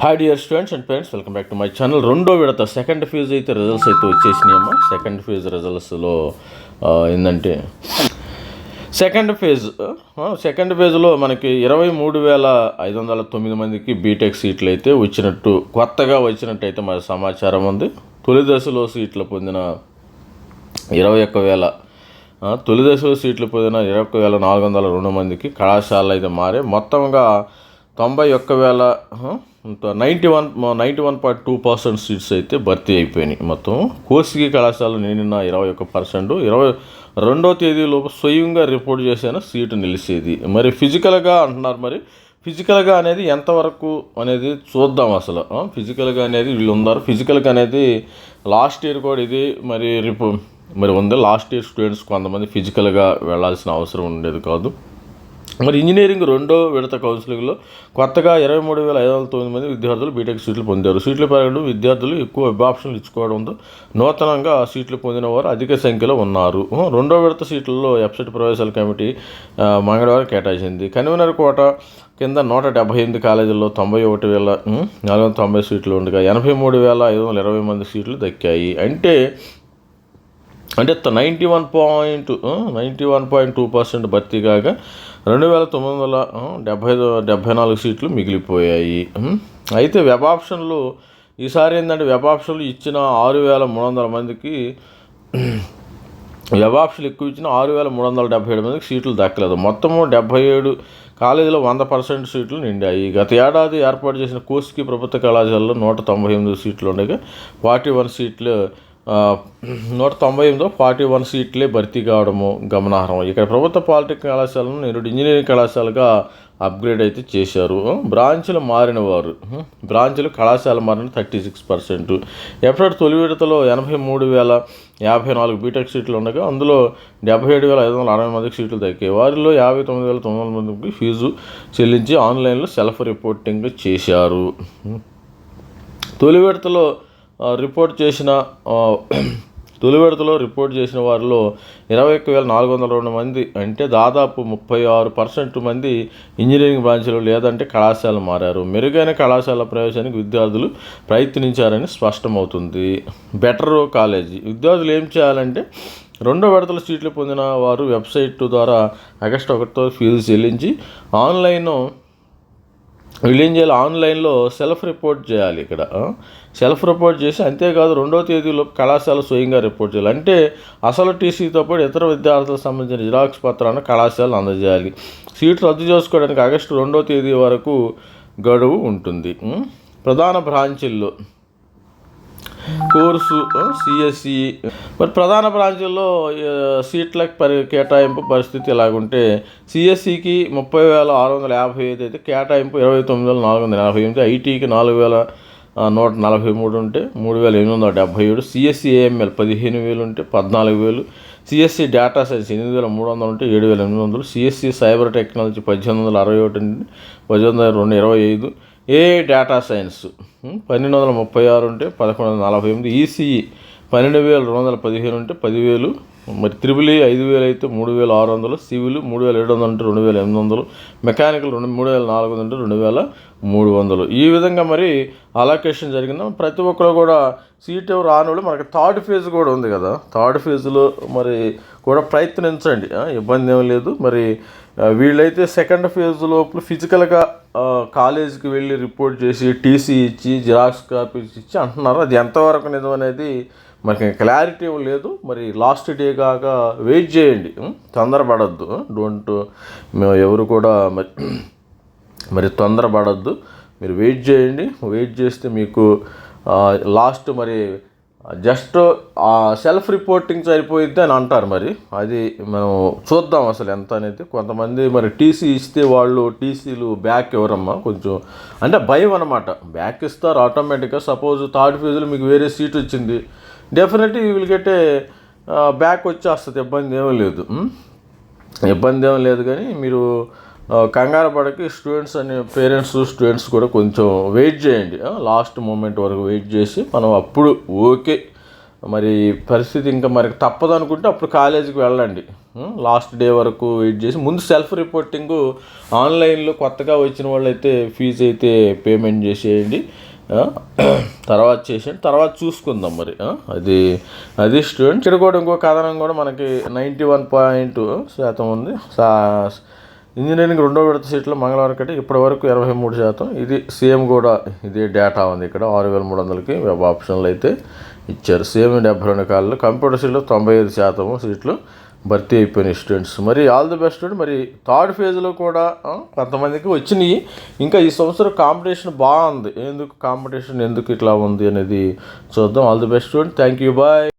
Hi dear students and parents welcome back to my channel రెండో విడత second phase అయితే results అయితే వచ్చేసినాయమ్మా. Second phase రిజల్ట్స్లో ఏంటంటే సెకండ్ ఫేజ్ సెకండ్ ఫేజ్లో మనకి ఇరవై మూడు వేల ఐదు వందల తొమ్మిది మందికి బీటెక్ సీట్లు అయితే వచ్చినట్టు కొత్తగా వచ్చినట్టు అయితే మరి సమాచారం ఉంది. తొలి దశలో సీట్లు పొందిన ఇరవై ఒక్క వేల తొలి దశలో సీట్లు పొందిన ఇరవై ఒక్క వేల నాలుగు వందల రెండు మందికి కళాశాలలు అయితే మారే మొత్తంగా తొంభై ఒక్క వేల ninety one ninety one point two percent seats అయితే భర్తీ అయిపోయినాయి మొత్తం. కోసిగి కళాశాల నిన్న ఇరవై ఒక్క పర్సెంట్. ఇరవై రెండో తేదీలోపు స్వయంగా రిపోర్ట్ చేసిన సీటు నిలిచేది. మరి ఫిజికల్గా అంటున్నారు మరి ఫిజికల్గా అనేది ఎంతవరకు అనేది చూద్దాం అసలు. ఫిజికల్గా అనేది వీళ్ళు ఉన్నారు. ఫిజికల్గా అనేది లాస్ట్ ఇయర్ కూడా ఇది మరి రిపో మరి ఉంది. లాస్ట్ ఇయర్ స్టూడెంట్స్ కొంతమంది ఫిజికల్గా వెళ్ళాల్సిన అవసరం ఉండేది కాదు. మరి ఇంజనీరింగ్ రెండో విడత కౌన్సిలింగ్లో కొత్తగా ఇరవై మూడు వేల ఐదు వందల తొమ్మిది మంది విద్యార్థులు బీటెక్ సీట్లు పొందారు. సీట్లు పెరగడం విద్యార్థులు ఎక్కువ వెబ్ ఆప్షన్లు ఇచ్చుకోవడంతో నూతనంగా సీట్లు పొందిన వారు అధిక సంఖ్యలో ఉన్నారు. రెండో విడత సీట్లలో వెబ్సైట్ ప్రవేశాల కమిటీ మంగళవారం కేటాయించింది. కన్వీనర్ కోట కింద నూట డెబ్బై ఎనిమిది కాలేజీల్లో తొంభై ఒకటి వేల నాలుగు వందల తొంభై సీట్లు ఉండగా ఎనభై మూడు వేల ఐదు వందల ఇరవై మంది సీట్లు దక్కాయి. అంటే అంటే ninety one point ninety one point two percent భర్తీ కాగా రెండు వేల తొమ్మిది వందల డెబ్భై డెబ్భై నాలుగు సీట్లు మిగిలిపోయాయి. అయితే వెబ్ ఆప్షన్లు ఈసారి ఏంటంటే వెబ్ ఆప్షన్లు ఇచ్చిన ఆరు వేల మూడు వందల మందికి వెబ్ ఆప్షన్లు ఎక్కువ ఇచ్చిన ఆరు వేల మూడు వందల డెబ్బై ఏడు మందికి సీట్లు దక్కలేదు. మొత్తము డెబ్బై ఏడు కాలేజీలో వంద పర్సెంట్ సీట్లు నిండాయి. గత ఏడాది ఏర్పాటు చేసిన కోస్కి ప్రభుత్వ కళాశాలలో నూట తొంభై ఎనిమిది సీట్లు ఉండగా ఫార్టీ వన్ సీట్లు నూట తొంభై ఎనిమిదిలో ఫార్టీ వన్ సీట్లే భర్తీ కావడము గమనార్హం. ఇక్కడ ప్రభుత్వ పాలిటెక్ కళాశాలను నేడు ఇంజనీరింగ్ కళాశాలగా అప్గ్రేడ్ అయితే చేశారు. బ్రాంచ్లు మారిన వారు బ్రాంచ్లు కళాశాల మారిన థర్టీ సిక్స్ పర్సెంట్. ఎఫ్రెడ్ తొలి విడతలో ఎనభై మూడు వేల యాభై నాలుగు బీటెక్ సీట్లు ఉండగా అందులో డెబ్బై ఏడు వేల ఐదు వందల అరవై మందికి సీట్లు దక్కాయి. వారిలో యాభై తొమ్మిది వేల తొమ్మిది వందల మందికి ఫీజు చెల్లించి ఆన్లైన్లో సెల్ఫ్ రిపోర్టింగ్ చేశారు. తొలి విడతలో రిపోర్ట్ చేసిన తొలి విడతలో రిపోర్ట్ చేసిన వారిలో ఇరవై ఒక్క వేల నాలుగు వందల రెండు మంది అంటే దాదాపు ముప్పై ఆరు పర్సెంట్ మంది ఇంజనీరింగ్ బ్రాంచ్లో లేదంటే కళాశాల మారారు. మెరుగైన కళాశాల ప్రవేశానికి విద్యార్థులు ప్రయత్నించారని స్పష్టమవుతుంది. Better college. విద్యార్థులు ఏం చేయాలంటే రెండో విడతల సీట్లు పొందిన వారు వెబ్సైట్ ద్వారా ఆగస్టు ఒకటితో ఫీజు చెల్లించి ఆన్లైన్ వీళ్ళు ఏం చేయాలి ఆన్లైన్లో సెల్ఫ్ రిపోర్ట్ చేయాలి ఇక్కడ. సెల్ఫ్ రిపోర్ట్ చేసి అంతేకాదు రెండో తేదీలో కళాశాల స్వయంగా రిపోర్ట్ చేయాలి. అంటే అసలు టీసీతో పాటు ఇతర విద్యార్థులకు సంబంధించిన జిరాక్స్ పత్రాన్ని కళాశాల అందజేయాలి. సీట్ రద్దు చేసుకోవడానికి ఆగస్టు రెండో తేదీ వరకు గడువు ఉంటుంది. ప్రధాన బ్రాంచీల్లో. కోర్సు సిఎస్సి మరి ప్రధాన బ్రాంచీల్లో ఆ, సీట్లకు పరి కేటాయింపు పరిస్థితి ఎలాగుంటే సిఎస్సికి ముప్పై వేల ఆరు వందల యాభై ఐదు అయితే కేటాయింపు ఇరవై తొమ్మిది వేల నాలుగు వందల ఎనభై ఎనిమిది ఐటీకి నాలుగు వేల నూట నలభై మూడు ఉంటే మూడు వేల ఎనిమిది వందల డెబ్బై ఏడు సిఎస్సి ఏఎంఎల్ పదిహేను వేలు ఉంటే పద్నాలుగు వేలు సిఎస్సి డేటా సైన్స్ ఎనిమిది వేల మూడు వందలు ఉంటే ఏడు వేల ఎనిమిది వందలు సిఎస్సి సైబర్ టెక్నాలజీ పద్దెనిమిది వందల అరవై ఒకటి నుండి పద్దెనిమిది వందల రెండు ఇరవై ఐదు ఏ డేటా సైన్స్ పన్నెండు వందల ముప్పై ఆరు ఉంటే పదకొండు వందల నలభై ఎనిమిది ఈసీఈ పన్నెండు వేల రెండు వందల పదిహేను ఉంటే పదివేలు. మరి త్రిబుల్ ఐదు వేలు అయితే మూడు వేల ఆరు వందలు సివిల్ మూడు వేల ఏడు వందలు అంటే రెండు వేల ఎనిమిది వందలు మెకానికల్ రెండు మూడు వేల నాలుగు వందలు అంటే రెండు వేల మూడు వందలు. ఈ విధంగా మరి అలాకేషన్ జరిగింది. ప్రతి ఒక్కరు కూడా సీట్ ఎవరు రానోళ్ళు మనకి థర్డ్ ఫేజ్ కూడా ఉంది కదా. థర్డ్ ఫేజ్లో మరి కూడా ప్రయత్నించండి. ఇబ్బంది ఏం లేదు. మరి వీళ్ళైతే సెకండ్ ఫేజ్ లోపల ఫిజికల్గా కాలేజీకి వెళ్ళి రిపోర్ట్ చేసి టీసీ ఇచ్చి జిరాక్స్ కాపీస్ ఇచ్చి అంటున్నారు. అది ఎంతవరకు నిజం అనేది మనకి క్లారిటీ లేదు. మరి లాస్ట్ డే కాక వెయిట్ చేయండి. తొందరపడద్దు. డోంట్ ఎవరు కూడా మరి మరి తొందరపడద్దు. మీరు వెయిట్ చేయండి. వెయిట్ చేస్తే మీకు లాస్ట్ మరి జస్ట్ సెల్ఫ్ రిపోర్టింగ్ సరిపోయిద్ది అని అంటారు మరి. అది మనం చూద్దాం అసలు ఎంత అనేది. కొంతమంది మరి టీసీ ఇస్తే వాళ్ళు టీసీలు బ్యాక్ ఎవరమ్మా? కొంచెం అంటే భయం అనమాట బ్యాక్ ఇస్తారు ఆటోమేటిక్గా. సపోజ్ థర్డ్ ఫేజ్లో మీకు వేరే సీట్ వచ్చింది definitely you will get a back వచ్చేస్తుంది. ఇబ్బంది ఏమీ లేదు. ఇబ్బంది ఏం లేదు కానీ మీరు కంగారు పడకి స్టూడెంట్స్ అనే పేరెంట్స్ స్టూడెంట్స్ కూడా కొంచెం వెయిట్ చేయండి. లాస్ట్ మూమెంట్ వరకు వెయిట్ చేసి మనం అప్పుడు ఓకే. మరి పరిస్థితి ఇంకా మరి తప్పదు అనుకుంటే అప్పుడు కాలేజీకి వెళ్ళండి. లాస్ట్ డే వరకు వెయిట్ చేసి ముందు సెల్ఫ్ రిపోర్టింగ్ ఆన్లైన్లో కొత్తగా వచ్చిన వాళ్ళైతే ఫీజు అయితే పేమెంట్ చేసేయండి. తర్వాత చేసేయండి. తర్వాత చూసుకుందాం మరి. అది అది స్టూడెంట్ ఇక్కడ కూడా ఇంకో కథనం కూడా మనకి నైంటీ వన్ పాయింట్ శాతం ఉంది. సా ఇంజనీరింగ్ రెండో విడత సీట్లు మంగళవారం కంటే ఇప్పటి వరకు ఇరవై మూడు శాతం. ఇది సేమ్ కూడా ఇదే డేటా ఉంది ఇక్కడ. ఆరు వేల మూడు వందలకి వెబ్ ఆప్షన్లు అయితే ఇచ్చారు. సేమ్ డెబ్బై రెండు కాలంలో కంప్యూటర్ సీట్లో తొంభై ఐదు శాతం సీట్లు భర్తీ అయిపోయినాయి స్టూడెంట్స్ మరి ఆల్ ది బెస్ట్ మరి థర్డ్ ఫేజ్లో కూడా కొంతమందికి వచ్చినాయి. ఇంకా ఈ సంవత్సరం కాంపిటీషన్ బాగుంది. ఎందుకు కాంపిటీషన్ ఎందుకు ఇట్లా ఉంది అనేది చూద్దాం. All the best student thank you bye